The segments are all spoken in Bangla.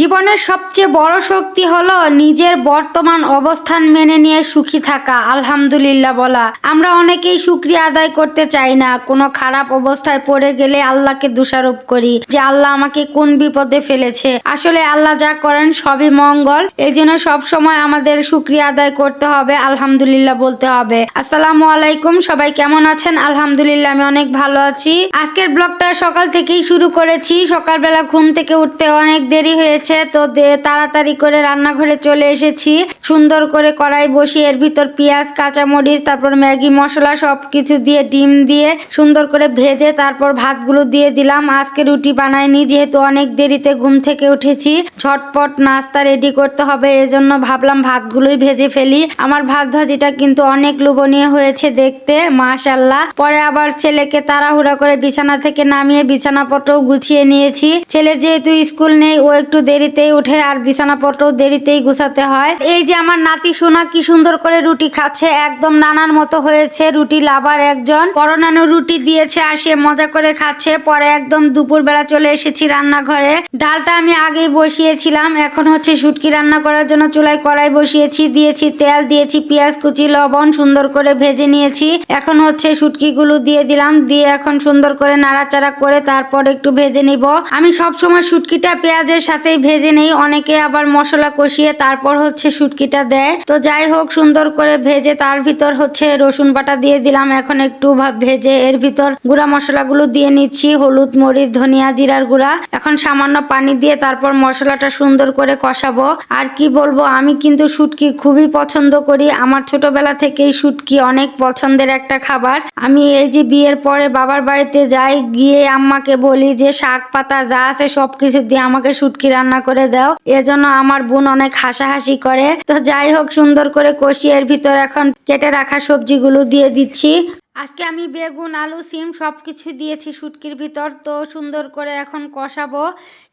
জীবনের সবচেয়ে বড় শক্তি হলো নিজের বর্তমান অবস্থান মেনে নিয়ে সুখী থাকা, আলহামদুলিল্লাহ বলা। আমরা অনেকেই শুক্রিয়া আদায় করতে চাই না, কোনো খারাপ অবস্থায় পড়ে গেলে আল্লাহকে দোষারোপ করি যে আল্লাহ আমাকে কোন বিপদে ফেলেছে। আসলে আল্লাহ যা করেন সবই মঙ্গল, এই জন্য সবসময় আমাদের শুক্রিয়া আদায় করতে হবে, আলহামদুলিল্লাহ বলতে হবে। আসসালামু আলাইকুম, সবাই কেমন আছেন? আলহামদুলিল্লাহ, আমি অনেক ভালো আছি। আজকের ব্লগটা সকাল থেকেই শুরু করেছি। সকালবেলা ঘুম থেকে উঠতে অনেক দেরি হয়েছে। তো দে- তাড়াতাড়ি করে রান্নাঘরে চলে এসেছি। সুন্দর করে কড়াই বসিয়ে এর ভিতর পেঁয়াজ, কাঁচামরিচ, তারপর ম্যাগি মশলা সব কিছু দিয়ে, ডিম দিয়ে সুন্দর করে ভেজে তারপর ভাতগুলো দিয়ে দিলাম। আজকে রুটি বানাইনি, যেহেতু অনেক দেরিতে ঘুম থেকে উঠেছি। ঝটপট নাস্তা রেডি করতে হবে, এজন্য ভাবলাম ভাতগুলোই ভেজে ফেলি। আমার ভাত ভাজিটা কিন্তু অনেক লোভনীয় হয়েছে দেখতে মাশাল্লাহ পরে আবার ছেলেকে তাড়াহুড়া করে বিছানা থেকে নামিয়ে বিছানাপত্রও গুছিয়ে নিয়েছি। ছেলের যেহেতু স্কুল নেই, ও একটু দেরিতেই উঠে আর বিছানাপত্রও দেরিতেই গুছাতে হয়। এই যে আমার নাতি সোনা কি সুন্দর করে রুটি খাচ্ছে, একদম নানার মতো হয়েছে, রুটি লাভার একজন। পরনানো রুটি দিয়েছে আর সে মজা করে খাচ্ছে। পরে একদম দুপুর বেলা চলে এসেছি রান্নাঘরে। ডালটা আমি আগেই বসিয়েছিলাম, এখন হচ্ছে শুটকি রান্না করার জন্য চুলায় কড়াই বসিয়েছি, দিয়েছি তেল, দিয়েছি পেঁয়াজ, কুচি, লবণ, সুন্দর করে ভেজে নিয়েছি। এখন হচ্ছে শুটকিগুলো দিয়ে দিলাম, দিয়ে এখন সুন্দর করে নাড়াচাড়া করে তারপর একটু ভেজে নিব। আমি সব সময় শুটকিটা পেঁয়াজের সাথেই ভেজে নেই, অনেকে আবার মশলা কষিয়ে তারপর হচ্ছে শুটকিটা দেয়। তো যাই হোক, সুন্দর করে ভেজে তার ভিতর হচ্ছে রসুন বাটা দিয়ে দিলাম। এখন একটু ভেজে এর ভিতর গুঁড়া মশলাগুলো দিয়ে নিচ্ছি, হলুদ, মরিচ, ধনিয়া, জিরার গুঁড়া। এখন সামান্য পানি দিয়ে তারপর মশলাটা সুন্দর করে কষাবো। আর কি বলব, আমি কিন্তু শুটকি খুবই পছন্দ করি। আমার ছোটবেলা থেকেই শুটকি অনেক পছন্দের একটা খাবার। আমি এই যে বিয়ের পরে বাবার বাড়িতে যাই, গিয়ে আম্মাকে বলি যে শাক, পাতা যা আছে সবকিছু দিয়ে আমাকে শুটকি রান্না করে দাও। এজন্য আমার বোন অনেক হাসাহাসি করে। তো যাই হোক, সুন্দর করে কষিয়ে এর ভিতর এখন কেটে রাখা সবজিগুলো দিয়ে দিচ্ছি। আজকে আমি বেগুন, আলু, সিম সব কিছু দিয়েছি শুটকির ভিতর। তো সুন্দর করে এখন কষাবো।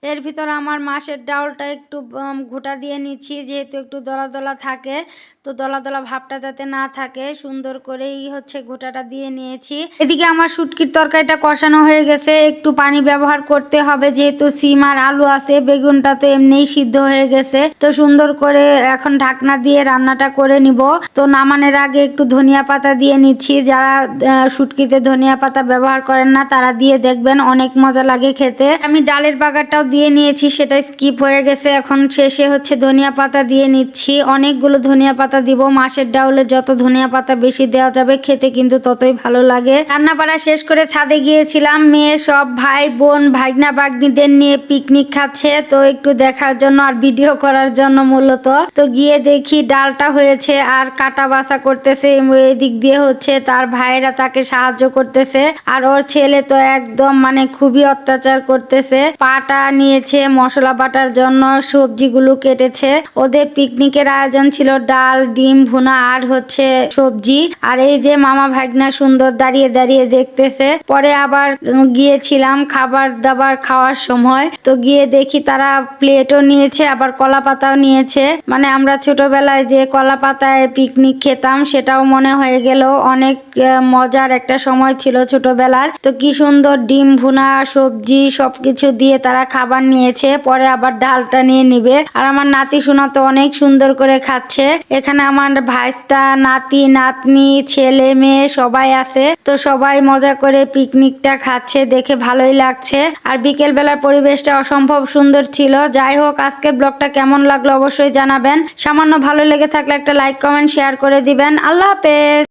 এর ভিতর আমার মাছের ডাউলটা একটু ঘোটা দিয়ে নিচ্ছি, যেহেতু একটু দলা দলা থাকে। তো দলা দলা ভাবটা যাতে না থাকে, সুন্দর করেই হচ্ছে ঘোটাটা দিয়ে নিয়েছি। এদিকে আমার শুটকির তরকারিটা কষানো হয়ে গেছে। একটু পানি ব্যবহার করতে হবে, যেহেতু সিম আর আলু আছে, বেগুনটা তো এমনিই সিদ্ধ হয়ে গেছে। তো সুন্দর করে এখন ঢাকনা দিয়ে রান্নাটা করে নিব। তো নামানোর আগে একটু ধনিয়া পাতা দিয়ে নিচ্ছি। যারা শুটকিতে ধনিয়া পাতা ব্যবহার করেন না, তারা দিয়ে দেখবেন অনেক মজা লাগে খেতে। আমি ডালের বাগারটাও দিয়ে নিয়েছি, সেটা স্কিপ হয়ে গেছে। এখন শেষে হচ্ছে ধনিয়া পাতা দিয়ে নিচ্ছি। অনেকগুলো ধনিয়া পাতা দিব। মাছের ডাউলে যত ধনিয়া পাতা বেশি দেওয়া যাবে, খেতে কিন্তু ততই ভালো লাগে। রান্না বাড়া শেষ করে ছাদে গিয়েছিলাম। মেয়ে, সব ভাই, বোন, ভাগনা, ভাগ্নিদের নিয়ে পিকনিক খাচ্ছে। তো একটু দেখার জন্য আর ভিডিও করার জন্য মূলত। তো গিয়ে দেখি ডালটা হয়েছে আর কাটা বাসা করতেছে। এদিক দিয়ে হচ্ছে তার ভাইরা তাকে সাহায্য করতেছে। আর ওর ছেলে তো একদম মানে খুবই অত্যাচার করতেছে। পাটা নিয়েছে, মশলা বাটার জন্য সবজিগুলো কেটেছে। ওদের পিকনিকের আয়োজন ছিল ডাল, ডিম, ভুনা আর হচ্ছে সবজি। আর এই যে মামা ভাগনা সুন্দর দাঁড়িয়ে দাঁড়িয়ে দেখতেছে। পরে আবার গিয়েছিলাম খাবার দাবার খাওয়ার সময়। তো গিয়ে দেখি তারা প্লেটও নিয়েছে, আবার কলা পাতাও নিয়েছে। মানে আমরা ছোটবেলায় যে কলা পাতায় পিকনিক খেতাম, সেটাও মনে হয়ে গেল অনেক মজার একটা সময় ছিল ছোটবেলার। তো কি সুন্দর ডিম ভুনা, সবজি সবকিছু দিয়ে তারা খাবার নিয়েছে, পরে আবার ডালটা নিয়ে নিবে। আর আমার নাতি সোনা তো অনেক সুন্দর করে খাচ্ছে। এখানে আমার ভাইস্তা, নাতি, নাতনি, ছেলে, মেয়ে সবাই আছে। তো সবাই মজা করে পিকনিকটা খাচ্ছে, দেখে ভালোই লাগছে। আর বিকেল বেলার পরিবেশটা অসম্ভব সুন্দর ছিল। যাই হোক, আজকের ব্লগটা কেমন লাগল অবশ্যই জানাবেন। সামান্য ভালো লেগে থাকলে একটা লাইক, কমেন্ট, শেয়ার করে দিবেন। আল্লাহ হাফেজ!